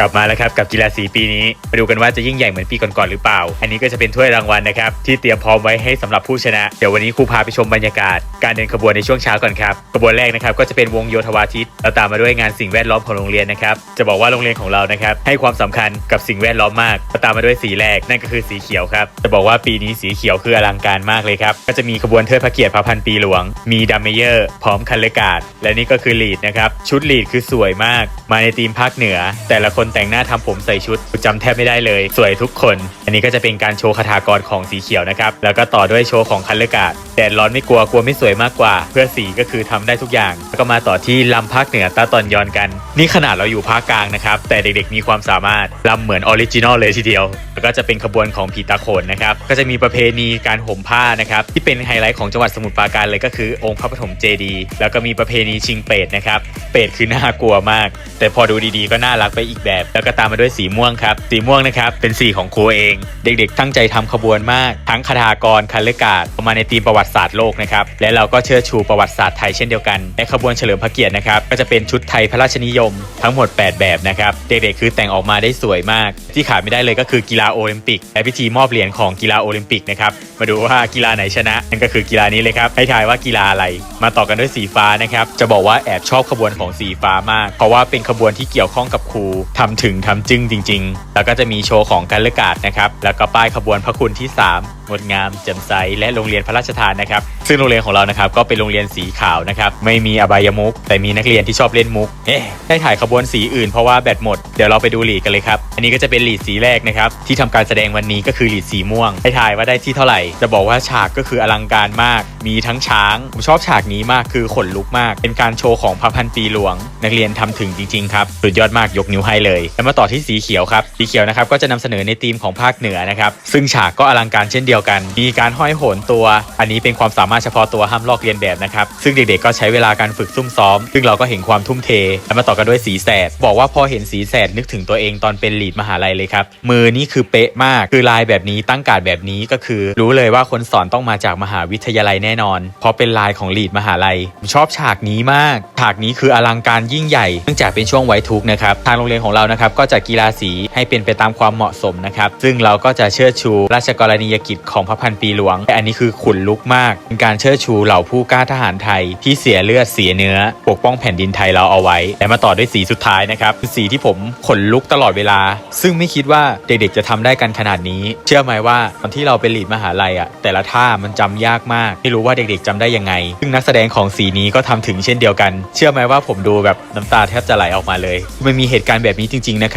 กลับมาแล้วครับกับกีฬาสีปีนี้ มาดูกันว่าจะยิ่งใหญ่เหมือนปีก่อนๆหรือเปล่า อันนี้ก็จะเป็นถ้วยรางวัลนะครับที่เตรียมพร้อมไว้ให้สำหรับผู้ชนะ เดี๋ยววันนี้ครูพาไปชมบรรยากาศ การเดินขบวนในช่วงเช้าก่อนครับขบวนแรกนะครับก็จะเป็นวงโยธวาทิตแล้วตามมาด้วยงานสิ่งแวดล้อมของโรงเรียนนะครับจะบอกว่าโรงเรียนของเรานะครับให้ความสำคัญกับสิ่งแวดล้อมมากแล้วตามมาด้วยสีแรกนั่นก็คือสีเขียวครับจะบอกว่าปีนี้สีเขียวคืออลังการมากเลยครับก็จะมีขบวนเทิดพระเกียรติพระพันปีหลวง มีดัมเมเยอร์พร้อมคันเลกาดและนี่ก็คือลีดนะครับชุดลีดคือสวยมาก มาในธีมภาคเหนือ แต่ละคนแต่งหน้าทำผมใส่ชุดจำแทบไม่ได้เลย สวยทุกคน อันนี้ก็จะเป็นการโชว์คาถากรของสีเขียวนะครับ แล้วก็ต่อด้วยโชว์ของคันเลกาดแดดร้อนไม่กลัวกลัวไม่สวยมากกว่า เพื่อสีก็คือทำได้ทุกอย่าง แล้วก็มาต่อที่ลำภาคเหนือตาตอนยอนกัน นี่ขนาดเราอยู่ภาคกลางนะครับ แต่เด็กๆมีความสามารถลำเหมือนออริจินอลเลยทีเดียว แล้วก็จะเป็นขบวนของผีตาโขนนะครับ ก็จะมีประเพณีการห่มผ้านะครับที่เป็นไฮไลท์ของจังหวัดสมุทรปราการเลยก็คือองค์พระปฐมเจดีย์แล้วก็มีประเพณีชิงเปรตนะครับ เปรตคือน่ากลัวมาก แต่พอดูดีๆ ก็น่ารักไปอีกแบบแล้วก็ตามมาด้วยสีม่วงครับ สีม่วงนะครับเป็นสีของครูเอง เด็กๆ ตั้งใจทำขบวนมาก ทั้งคาถากรคันเลกาดออกมาในธีมประวัติศาสตร์โลกนะครับ และเราก็เชิดชูประวัติศาสตร์ไทยเช่นเดียวกันและขบวนเฉลิมพระเกียรตินะครับ ก็จะเป็นชุดไทยพระราชนิยม ทั้งหมด 8 แบบนะครับ เด็กๆ คือแต่งออกมาได้สวยมากที่ขาดไม่ได้เลยก็คือกีฬาโอลิมปิกและพิธีมอบเหรียญของกีฬาโอลิมปิกนะครับมาดูว่ากีฬาไหนชนะนั่นก็คือกีฬานี้เลยครับให้ทายว่ากีฬาอะไร มาต่อกันด้วยสีฟ้านะครับจะบอกว่าแอบชอบขบวนของสีฟ้ามาก เพราะว่าเป็นขบวนที่เกี่ยวข้องกับครูทำถึงทำจึ้งจริง ๆ แล้วก็จะมีโชว์ของการเลกาดนะครับแล้วก็ป้ายขบวนพระคุณที่ 3 งดงามแจ่มใสและโรงเรียนพระราชทานนะครับ ซึ่งโรงเรียนของเรานะครับก็เป็นโรงเรียนสีขาวนะครับไม่มีอบายมุก แต่มีนักเรียนที่ชอบเล่นมุกเอ๊ะได้ถ่ายขบวนสีอื่นเพราะว่าแบตหมดเดี๋ยวเราไปดูหลีดกันเลยครับอันนี้ก็จะเป็นหลีดสีแรกนะครับที่ทำการแสดงวันนี้ก็คือหลีดสีม่วงให้ถ่ายว่าได้ที่เท่าไหร่ จะบอกว่าฉากก็คืออลังการมาก มีทั้งช้างผมชอบฉากนี้มากคือขนลุกมาก เป็นการโชว์ของพระพันปีหลวง นักเรียนทำถึงจริงๆครับสุดยอดมากยกนิ้วให้เลยแล้วมาต่อที่สีเขียวครับสีเขียวนะครับก็จะนำเสนอในธีมของภาคเหนือนะครับซึ่งฉากก็อลังการเช่นเดียวกัน มีการห้อยโหนตัว อันนี้เป็นความสามารถเฉพาะตัวห้ามลอกเลียนแบบนะครับ ซึ่งเด็กๆก็ใช้เวลาการฝึกซุ่มซ้อม ซึ่งเราก็เห็นความทุ่มเท แล้วมาต่อกันด้วยสีแสด บอกว่าพอเห็นสีแสดนึกถึงตัวเองตอนเป็นลีดมหาลัยเลยครับ มือนี่คือเป๊ะมาก คือลายแบบนี้ตั้งการดแบบนี้ก็คือ รู้เลยว่าคนสอนต้องมาจากมหาวิทยาลัยแน่นอน เพราะเป็นลายของลีดมหาลัย ชอบฉากนี้มาก ฉากนี้คืออลังการยิ่งใหญ่ เนื่องจากเป็นช่วงไว้ทุกนะครับ ทางโรงเรียนของเรานะครับก็จัดกีฬาสีให้เป็นไปตามความเหมาะสมนะครับ ซึ่งเราก็จะเชิดชูราชกรณียกิจของพระพันปีหลวงและอันนี้คือขุนลุกมาก เป็นการเชิดชูเหล่าผู้กล้าทหารไทย ที่เสียเลือดเสียเนื้อ ปกป้องแผ่นดินไทยเราเอาไว้ และมาต่อด้วยสีสุดท้ายนะครับสีที่ผมขนลุกตลอดเวลา ซึ่งไม่คิดว่าเด็กๆจะทำได้กันขนาดนี้ เชื่อไหมว่าตอนที่เราเป็นลีดมหาลัยอะแต่ละท่ามันจำยากมาก ไม่รู้ว่าเด็กๆจำได้ยังไง ซึ่งนักแสดงของสีนี้ก็ทำถึงเช่นเดียวกัน เชื่อไหมว่าผมดูแบบน้ำตาแทบจะไหลออกมาเลย มันมีเหตุการณ์แบบนี้จริงๆนะครับ